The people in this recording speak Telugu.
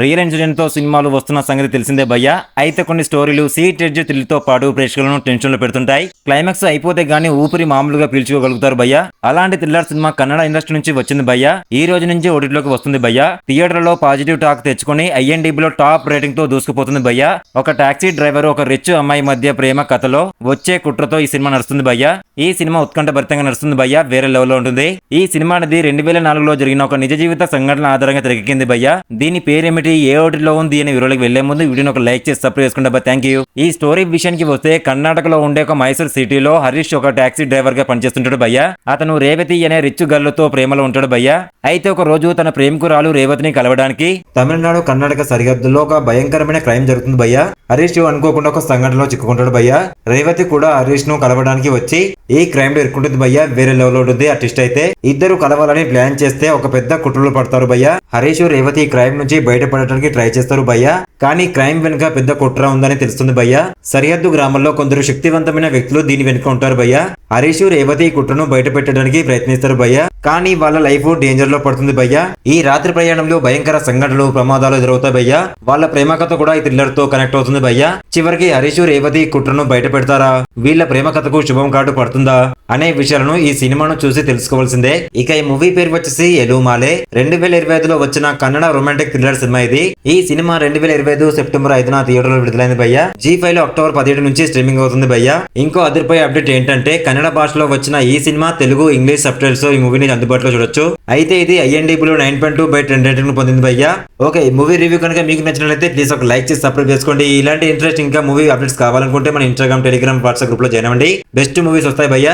రియల్ ఇన్సిడెంట్తో సినిమాలు వస్తున్న సంగతి తెలిసిందే భయ్యా. అయితే కొన్ని స్టోరీలు సీట్ ఎడ్జ్ థ్రిల్తో పాటు ప్రేక్షకులను టెన్షన్లో పెడుతుంటాయి. క్లైమాక్స్ అయిపోతే గానీ ఊపిరి మామూలుగా పీల్చుకోగలుగుతారు భయ్యా. అలాంటి థ్రిల్లర్ సినిమా కన్నడ ఇండస్ట్రీ నుంచి వచ్చింది భయ్యా. ఈ రోజు నుంచి ఓటీటీలోకి వస్తుంది భయ్యా. థియేటర్లో పాజిటివ్ టాక్ తెచ్చుకొని ఐఎన్డీబీలో టాప్ రేటింగ్తో దూసుకుపోతుంది భయ్యా. ఒక టాక్సీ డ్రైవర్ ఒక రిచ్ అమ్మాయి మధ్య ప్రేమ కథలో వచ్చే కుట్రతో ఈ సినిమా నడుస్తుంది భయ్యా. ఈ సినిమా ఉత్కంఠ భరితంగా నడుస్తుంది భయ్యా. వేరే లెవెల్లో ఉంటుంది. ఈ సినిమా అనేది రెండు వేల నాలుగులో జరిగిన ఒక నిజ జీవిత సంఘటన ఆధారంగా తెరకెక్కింది భయ్యా. దీని పేరేమిటి ఏ ఓటిలో ఉంది అనే వివరాలకు వెళ్ళే ముందు వీడియోని ఒక లైక్ చేసి సబ్స్క్రైబ్ చేసుకుంటా థ్యాంక్ యూ ఈ స్టోరీ విషయానికి వస్తే కర్ణాటకలో ఉండే ఒక మైసూర్ సిటీలో హరీష్ ఒక టాక్సీ డ్రైవర్గా పనిచేస్తుంటాడు భయ్య. అతను రేవతి అనే రిచ్ గర్ల్తో ప్రేమలో ఉంటాడు భయ్య. అయితే ఒక రోజు తన ప్రేమికురాలు రేవతిని కలవడానికి తమిళనాడు కర్ణాటక సరిహద్దులో ఒక భయంకరమైన క్రైమ్ జరుగుతుంది భయ్య. హరీష్ అనుకోకుండా ఒక సంఘటనలో చిక్కుకుంటాడు భయ్యా. రేవతి కూడా హరీష్ను కలవడానికి వచ్చి ఈ క్రైమ్లో ఇరుక్కుంటుంది భయ్యా వేరే లెవెల్లో ఉంటుంది ఆ అయితే. ఇద్దరు కలవాలని ప్లాన్ చేస్తే ఒక పెద్ద కుట్రలో పడతారు భయ్యా. హరీష్ రేవతి ఈ క్రైమ్ నుంచి బయటపడటానికి ట్రై చేస్తారు భయ్యా. కానీ క్రైమ్ వెనుక పెద్ద కుట్ర ఉందని తెలుస్తుంది భయ్యా. సరిహద్దు గ్రామంలో కొందరు శక్తివంతమైన వ్యక్తులు దీని వెనుక ఉంటారు భయ్యా. హరీష్ రేవతి కుట్రను బయట పెట్టడానికి ప్రయత్నిస్తారు భయ్యా. కానీ వాళ్ళ లైఫ్ డేంజర్లో పడుతుంది భయ్యా. ఈ రాత్రి ప్రయాణంలో భయంకర సంఘటనలు ప్రమాదాలు ఎదురవుతాయి భయ్యా. వాళ్ళ ప్రేమ కథ కూడా ఈ థ్రిల్లర్తో కనెక్ట్ అవుతుంది భయ్యా. చివరికి హరీష్ రేవతి కుట్రను బయట పెడతారా వీళ్ళ ప్రేమ కథకు శుభం కార్డు పడుతుందా? అనే విషయాలను ఈ సినిమాను చూసి తెలుసుకోవాల్సిందే. ఇక ఈ మూవీ పేరు వచ్చేసి ఎలుమాలే. రెండు వేల ఇరవై ఐదులో వచ్చిన కన్నడ రొమాంటిక్ థ్రిల్లర్ సినిమా ఇది. ఈ సినిమా రెండు వేల ఇరవై ఐదు సెప్టెంబర్ ఐదున థియేటర్లో విడుదలైంది భయ్య. జీ ఫైవ్లో అక్టోబర్ పదిహేడు నుంచి స్ట్రీమింగ్ అవుతుంది భయ్యా. ఇంకో అదిరిపోయే అప్డేట్ ఏంటంటే కన్నడ భాషలో వచ్చిన ఈ సినిమా తెలుగు ఇంగ్లీష్ సబ్ ఈ మూవీని అందుబాటులో చూడొచ్చు. అయితే ఇది ఐఎన్డీబీ లో nine point two by ten rating పొందింది భయ్యా. ఓకే ఈ మూవీ రివ్యూ కనుక మీకు నచ్చినట్లయితే ప్లీజ్ ఒక లైక్ చేసి సబ్స్క్రైబ్ చేసుకోండి. ఇలాంటి ఇంట్రెస్ట్ ఇంకా మూవీ అప్డేట్స్ కావాలనుకుంటే మన ఇన్స్టాగ్రామ్ టెలిగ్రామ్ వాట్సాప్ గ్రూప్లో జాయిన్ అవ్వండి. బెస్ట్ మూవీస్ వస్తాయి భయ్య.